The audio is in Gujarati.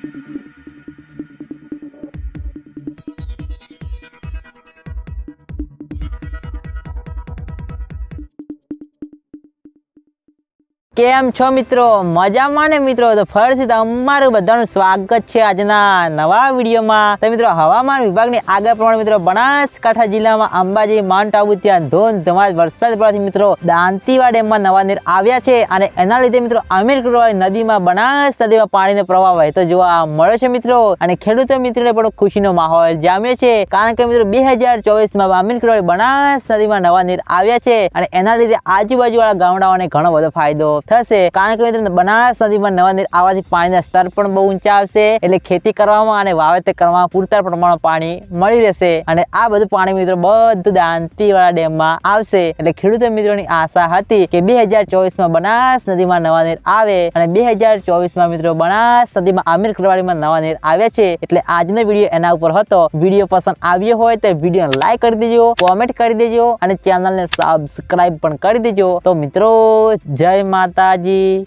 Thank you. કેમ છો મિત્રો? મજામાં ને મિત્રો? તો ફરીથી તમારું બધાનું સ્વાગત છે આજના નવા વિડીયોમાં. તો મિત્રો, હવામાન વિભાગની આગળ પ્રમાણે મિત્રો, બનાસકાંઠા જિલ્લામાં અંબાજી, માઉન્ટ આબુ, ત્યાં ધોધમાર વરસાદ પડવાથી મિત્રો દાંતીવા ડેમમાં નવા નીર આવ્યા છે અને એના લીધે મિત્રો, અમીર નદીમાં, બનાસ નદીમાં પાણીનો પ્રવાહ વહેતો જોવા મળ્યો છે મિત્રો. અને ખેડૂતો મિત્રોને પણ ખુશીનો માહોલ જામ્યો છે. કારણ કે મિત્રો, બે હજાર ચોવીસમાં અમીર કરોડ બનાસ નદીમાં નવા નીર આવ્યા છે અને એના લીધે આજુબાજુવાળા ગામડાઓને ઘણો બધો ફાયદો થશે. કારણ કે મિત્રો બનાસ નદીમાં નવા નીર આવવાથી પાણીના સ્તર પણ બહુ ઊંચા આવશે. એટલે ખેતી કરવામાં અને વાવેતર કરવામાં પૂરતા પ્રમાણમાં પાણી મળી રહેશે. અને આ બધું પાણી મિત્રો બધું દાંતીવાળા ડેમમાં આવશે. એટલે ખેડૂત મિત્રોની આશા હતી કે બે હજાર ચોવીસમાં બનાસ નદીમાં નવા નીર આવે અને બે હજાર ચોવીસમાં મિત્રો બનાસ નદીમાં આમીર કરવાડીમાં નવા નીર આવ્યા છે. એટલે આજનો વીડિયો એના ઉપર હતો. વીડિયો પસંદ આવ્યો હોય તો વીડિયો લાઈક કરી દેજો, કોમેન્ટ કરી દેજો અને ચેનલને સબસ્ક્રાઇબ પણ કરી દેજો. તો મિત્રો, જય vontade.